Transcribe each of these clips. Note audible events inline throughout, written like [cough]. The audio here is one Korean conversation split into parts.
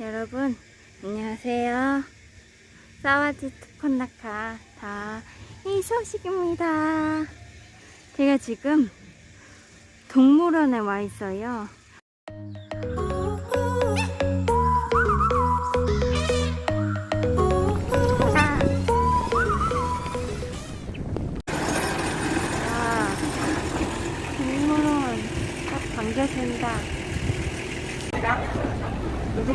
여러분 안녕하세요. 사와디 투콘나카 다이 소식입니다. 제가 지금 동물원에 와 있어요. 자. 자, 동물원 딱 반겼습니다. 여러분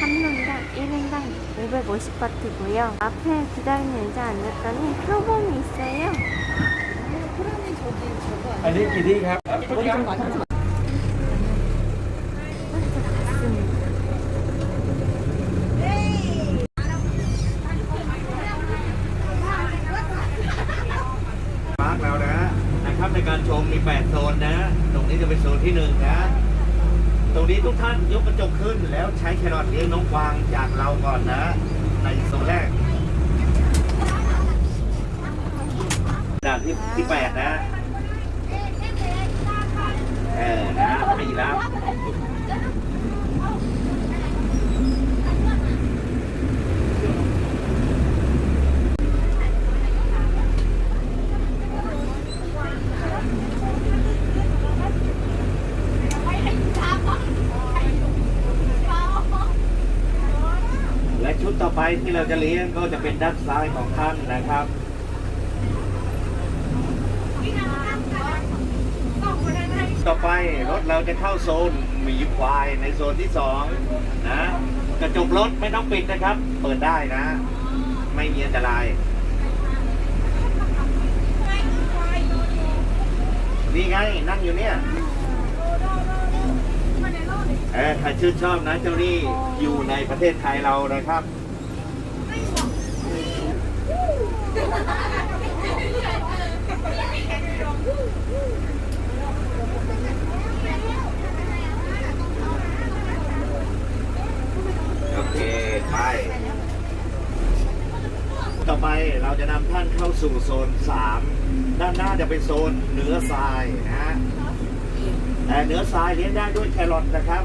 한명당 1인당 550바트고요. 앞에 기다리는 의자 앉았더니 표범이 있어요. 아, 저기 저거 아니에요? 아니, วางจากเราก่อนนะ ในโซนแรกด่านที่ที่ 8 นะ เออนะปีแล้ว และชุดต่อไป ที่เราจะเลี้ยงก็จะเป็นด้านซ้ายของท่านนะครับต่อไปรถเราจะเข้าโซนหมีควายในโซนที่สองนะกระจกรถไม่ต้องปิดนะครับ เปิดได้นะ ไม่มีอันตราย นี่ไงนั่งอยู่เนี่ยเออใครชื่นชอบนะเจ้านี่อยู่ในประเทศไทยเรานะครับ โอเค ไป ต่อไปเราจะนำท่านเข้าสู่โซน 3 ด้านหน้าจะเป็นโซนเนื้อทรายนะฮะแต่เนื้อทรายเลี้ยงได้ด้วยแครอทนะครับ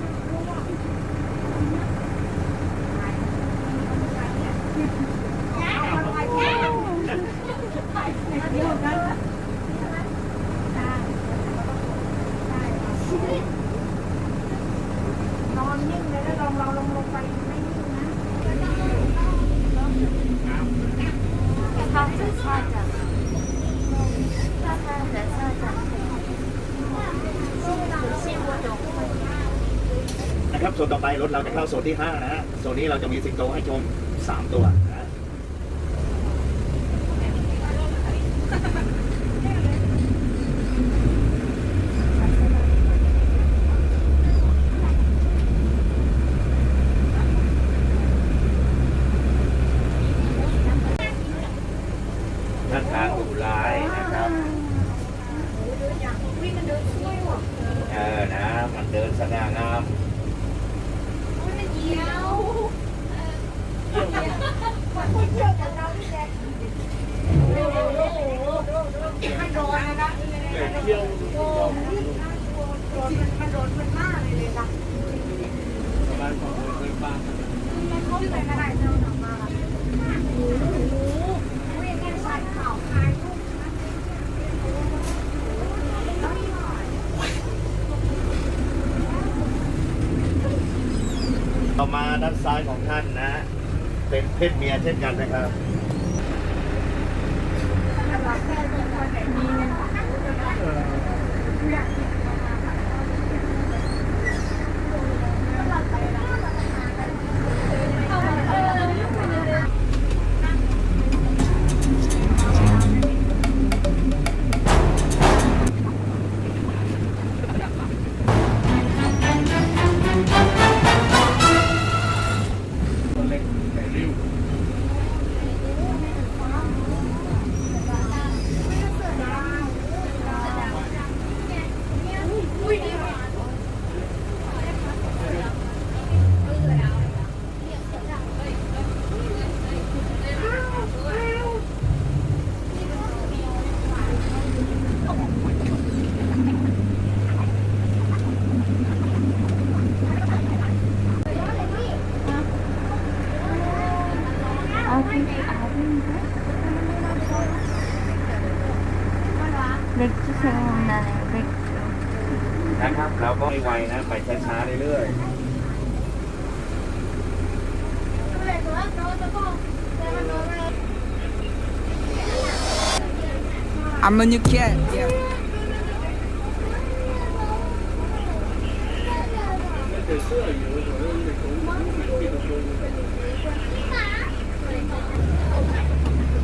นะครับโซนต่อไปรถเราจะเข้าโซนที่ 5 นะฮะโซนนี้เราจะมีสิงโตให้ชม 3 ตัวนะฮะท่านทางดุร้ายนะครับ เดินสง่างาม ต่อมาด้านซ้ายของท่านนะ เป็นเพศเมียเช่นกันนะครับ I'm a new cat. Yeah.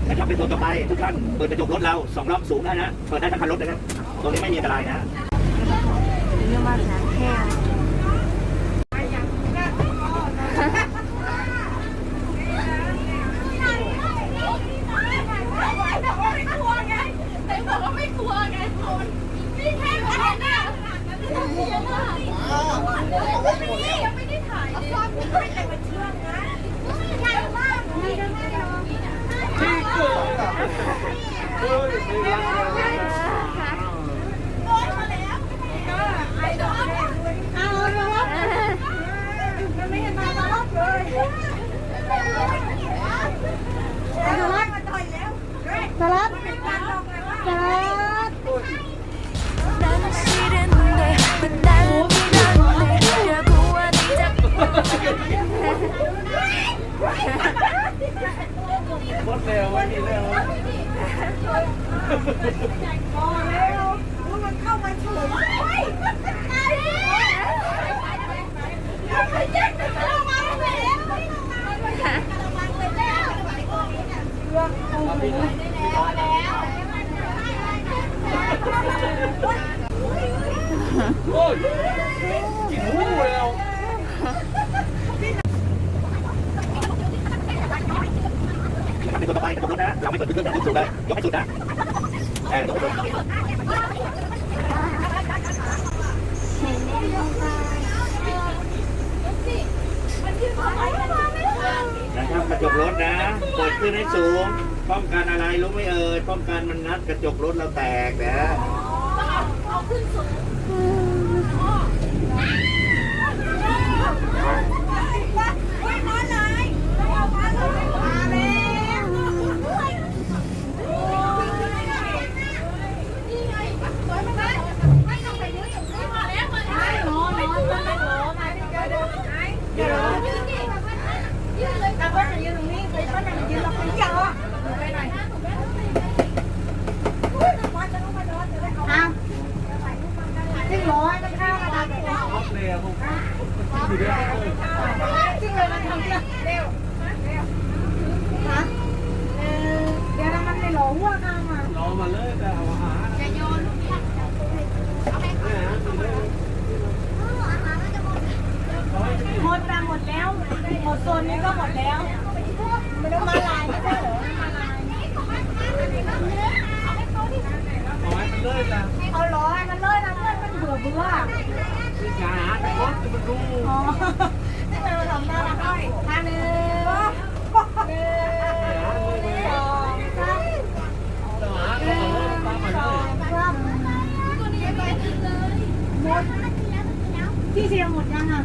นะครับเป็นตัวต่อไปทุกท่านเปิดกระจกรถเราสองรอบสูงได้นะเปิดได้ทั้งคันรถเลยนะตรงนี้ไม่มีอันตรายนะ เรื่องมาสารแค่ ใจ รับกระจกรถนะ เปิดขึ้นให้สูง ป้องกันอะไรรู้ไหมเอ่ย ป้องกันมันงัดกระจกรถเราแตกนะหมดแล้วหมดแล้วหมดโซนนี้ก็ หมดแล้ว หมดโซนนี้ก็หมดแล้ว เอาล้อให้มันเลยนะเพื่อนมันอยู่ เหรอเบื่อ คือการหาแต่คนจะมาดู อ๋อทำไมมาทำหน้ารักด้วยท่าหนึ่งหนึ่งสองสามหนึ่งสองสามหมดพี่เชียร์หมดยังอ่ะ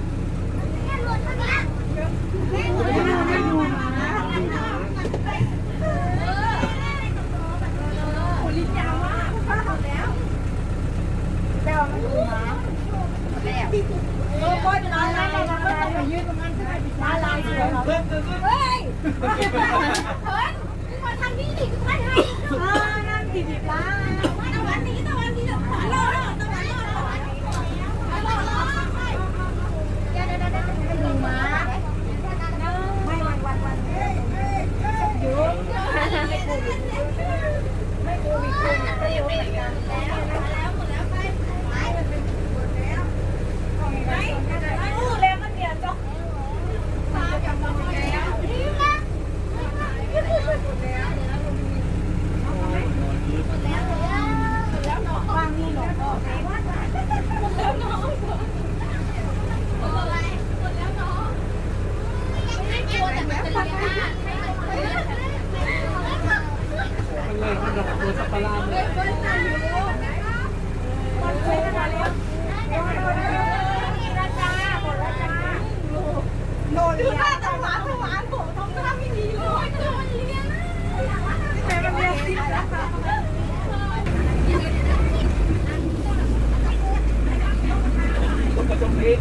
เลยดอกตัวสับปะรดเลยโดนอว่าต้องหวานต้อนผมต้องน้าไม่มีเมัเรียนสิะคงนี้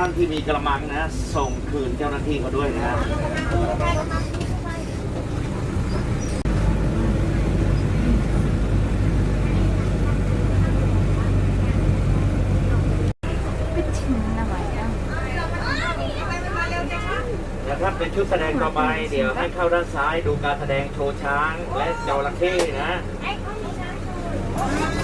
ท่านที่มีกระมังนะ ส่งคืนเจ้าหน้าที่เขาด้วยนะนะครับเป็นชุดแสดงต่อไปเดี๋ยวให้เข้าด้านซ้ายดูการแสดงโชว์ช้างและจระเข้นะค่ะ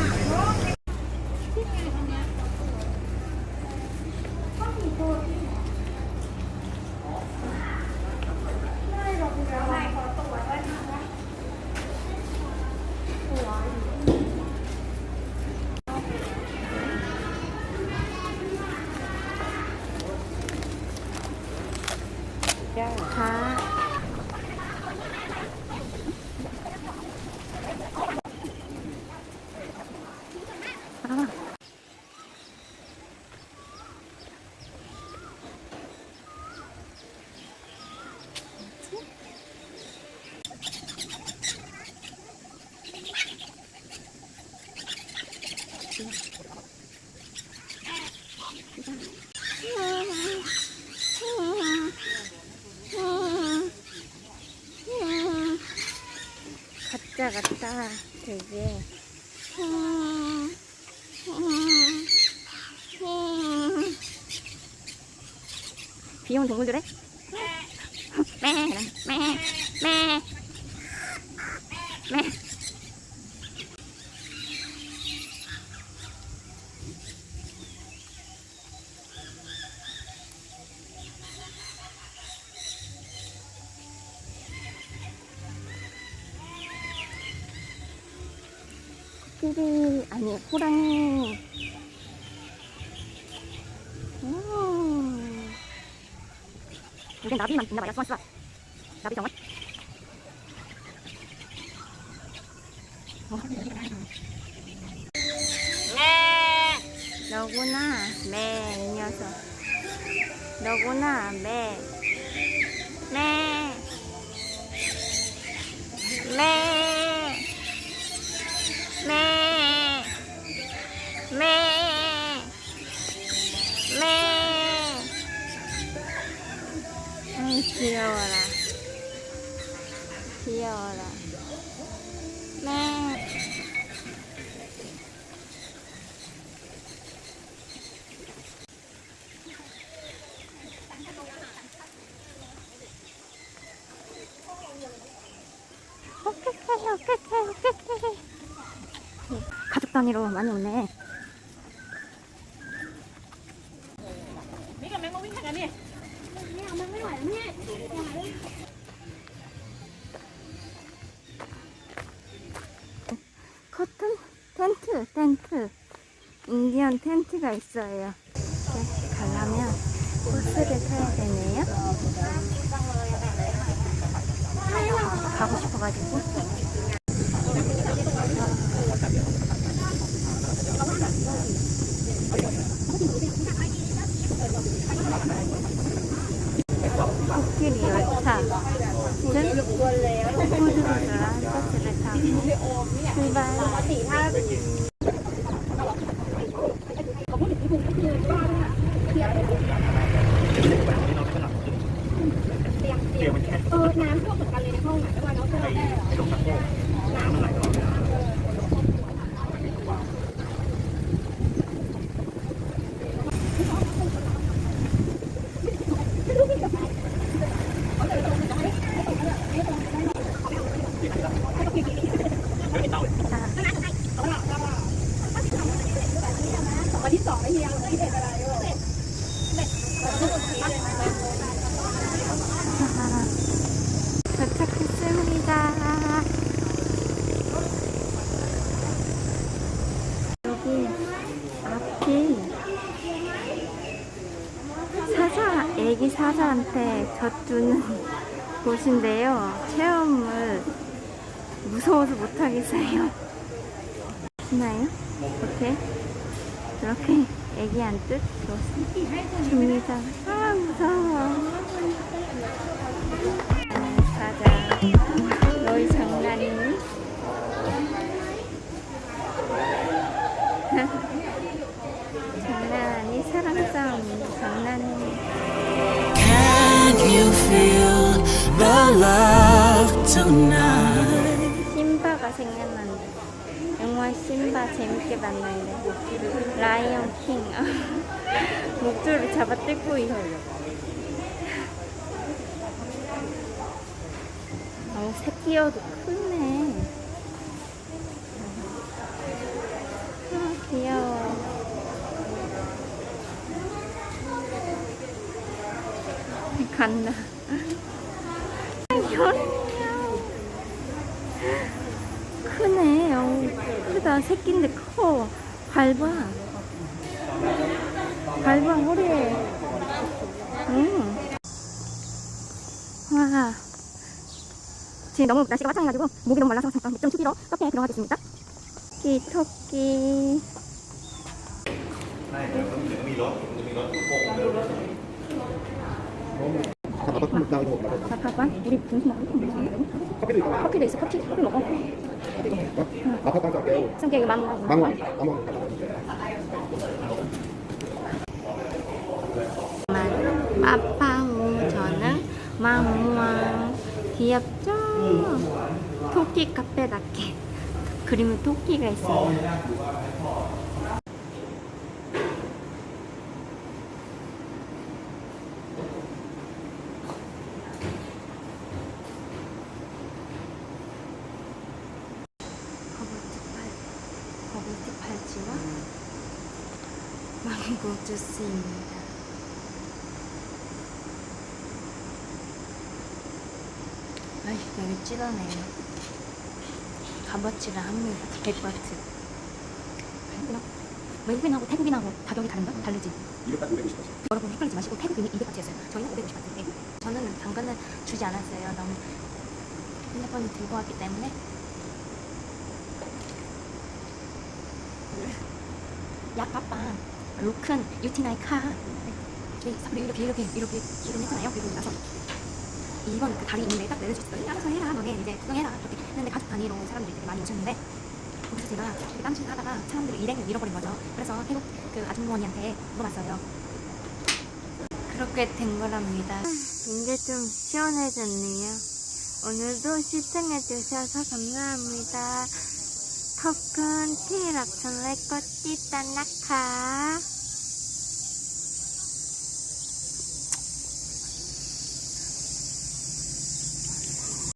가짜 같다 되게 귀여운 동물들 해? 매매매매 이제 나비만 있나 봐요 수완 나비 정원 너구나 매이 녀석 너구나 매 매. 매. 귀여워라. 귀여워라. 네. 가족 단위로 많이 오네. 있어요. 이렇게 가려면 버스를 타야 되네요. 가고 싶어가지고. 코끼리 열차. 는 푸드로드란 버스를 타고 출발. 도착했습니다. 여기 앞이 사자, 애기 사자한테 젖주는 곳인데요. 체험을 무서워서 못하겠어요. 보시나요? 이렇게, 이렇게 애기한테 줍니다. 아, 무서워. 사자, 너희 장난이니? 장난이 사랑 싸움 장난이 심바가 생각난다. 영화 심바 재밌게 봤는데 라이언 킹 [laughs] 목줄을 잡아 뜯고 있어. [laughs] 어 새끼여도 크네. 아 귀여워. [laughs] 간다. 크네. 어, 크다. 새끼인데 커. 밟아. 밟아, 허리. 응. 와. 지금 너무 날씨가 화창해가지고 목이 너무 말라서 잠깐 좀 튀기러 카페에 들어가겠습니다. 토끼, 토끼. 잠깐만, 우리 분수 먹을 커피도 있어, 커피, 커피 먹어. 성격이 맘 먹어. 마파오 저는 마무왕 귀엽죠? 토끼 카페답게 그림은 토끼가 있어요 버블티 팔 팔찌와 망고 주스입니다. 아이 여기 찌르네요 값어치를 합니다 100바트. 외국인하고 태국인하고 가격이 다른가? 다르지? 여러분 헷갈리지 마시고 태국인이 200바트였어요. 저희는 550바트 네. 저는 당근을 주지 않았어요. 너무 핸드폰을 들고 왔기 때문에 약밥빵 로큰 유티나이 카. 네, 그리고 이렇게 이렇게 이렇게 기름 했잖아요. 그리고 나서 이번 그 다리 있는데 딱때 알아서 해라 너네. 이제 구경해라. 이렇게 했는데 가족 단위로 사람들이 되게 많이 오셨는데 거기서 제가 이렇게 딴짓 하다가 사람들이 일행을 잃어버린 거죠. 그래서 태국 그 아주머니한테 물어봤어요. 그렇게 된 거랍니다. 이제 좀 시원해졌네요. 오늘도 시청해주셔서 감사합니다. ขอบคุณที่รับชมและกดติดตามนะคะ